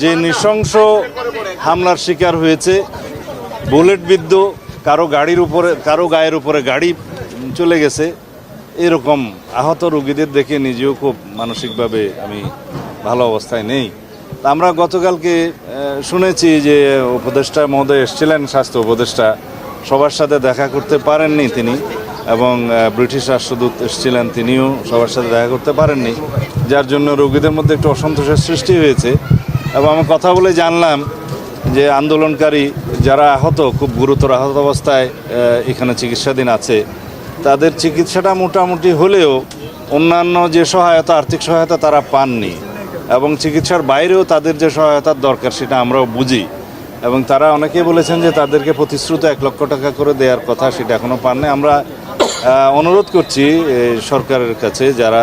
যে নৃশংস হামলার শিকার হয়েছে, বুলেট বিদ্ধ, কারও গাড়ির উপরে, কারও গায়ের উপরে গাড়ি চলে গেছে, এরকম আহত রোগীদের দেখে নিজেও খুব মানসিকভাবে আমি ভালো অবস্থায় নেই। তা আমরা গতকালকে শুনেছি যে উপদেষ্টা মহোদয় এসেছিলেন, স্বাস্থ্য উপদেষ্টা, সবার সাথে দেখা করতে পারেননি তিনি এবং ব্রিটিশ রাষ্ট্রদূত এসেছিলেন তিনিও সবার সাথে দেখা করতে পারেননি, যার জন্য রোগীদের মধ্যে একটু অসন্তোষের সৃষ্টি হয়েছে। এবং আমি কথা বলে জানলাম যে আন্দোলনকারী যারা আহত, খুব গুরুতর আহত অবস্থায় এখানে চিকিৎসাধীন আছে, তাদের চিকিৎসাটা মোটামুটি হলেও অন্যান্য যে সহায়তা, আর্থিক সহায়তা তারা পাননি এবং চিকিৎসার বাইরেও তাদের যে সহায়তার দরকার সেটা আমরাও বুঝি এবং তারা অনেকেই বলেছেন যে তাদেরকে প্রতিশ্রুত এক লক্ষ টাকা করে দেওয়ার কথা সেটা এখনও পাননি। আমরা অনুরোধ করছি সরকারের কাছে যারা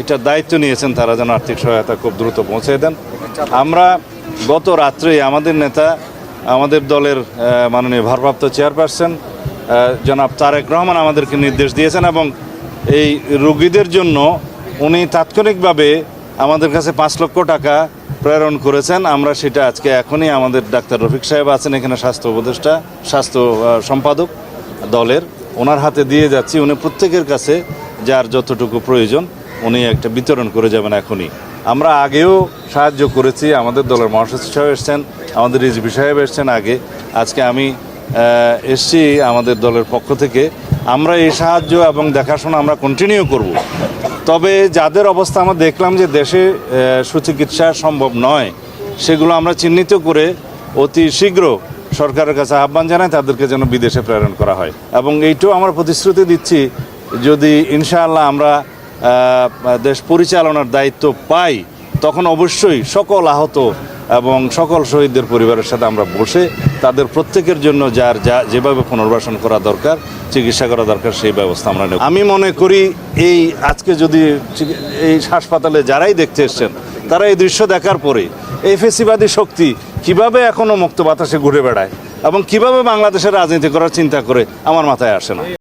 এটার দায়িত্ব নিয়েছেন তারা যেন আর্থিক সহায়তা খুব দ্রুত পৌঁছে দেন। আমরা গত রাত্রেই আমাদের নেতা, আমাদের দলের মাননীয় ভারপ্রাপ্ত চেয়ারপারসন জনাব তারেক রহমান আমাদেরকে নির্দেশ দিয়েছেন এবং এই রুগীদের জন্য উনি তাৎক্ষণিকভাবে আমাদের কাছে পাঁচ লক্ষ টাকা প্রেরণ করেছেন। আমরা সেটা আজকে এখনই আমাদের ডাক্তার রফিক সাহেব আছেন এখানে স্বাস্থ্য উপদেষ্টা, স্বাস্থ্য সম্পাদক দলের। ওনার হাতে দিয়ে যাচ্ছি। উনি প্রত্যেকের কাছে যার যতটুকু প্রয়োজন উনি একটা বিতরণ করে যাবেন এখনই। আমরা আগেও সাহায্য করেছি, আমাদের দলের মহাসচিব সাহেব এসছেন, আমাদের রিজভি সাহেব এসছেন আগে। আজকে আমি এসছি আমাদের দলের পক্ষ থেকে। আমরা এই সাহায্য এবং দেখাশোনা আমরা কন্টিনিউ করব। তবে যাদের অবস্থা আমরা দেখলাম যে দেশে সুচিকিৎসা সম্ভব নয়, সেগুলো আমরা চিহ্নিত করে অতি শীঘ্র সরকারের কাছে আহ্বান জানাই, তাদেরকে যেন বিদেশে প্রেরণ করা হয়। এবং এইটাও আমরা প্রতিশ্রুতি দিচ্ছি, যদি ইনশাআল্লাহ আমরা দেশ পরিচালনার দায়িত্ব পাই, তখন অবশ্যই সকল আহত এবং সকল শহীদদের পরিবারের সাথে আমরা বসে তাদের প্রত্যেকের জন্য যার যা যেভাবে পুনর্বাসন করা দরকার, চিকিৎসা করা দরকার, সেই ব্যবস্থা আমরা নেব। আমি মনে করি এই আজকে যদি এই হাসপাতালে যারাই দেখতে এসছেন, তারা এই দৃশ্য দেখার পরে এই ফেসিবাদী শক্তি কীভাবে এখনও মুক্ত বাতাসে ঘুরে বেড়ায় এবং কীভাবে বাংলাদেশের রাজনীতি করার চিন্তা করে আমার মাথায় আসে না।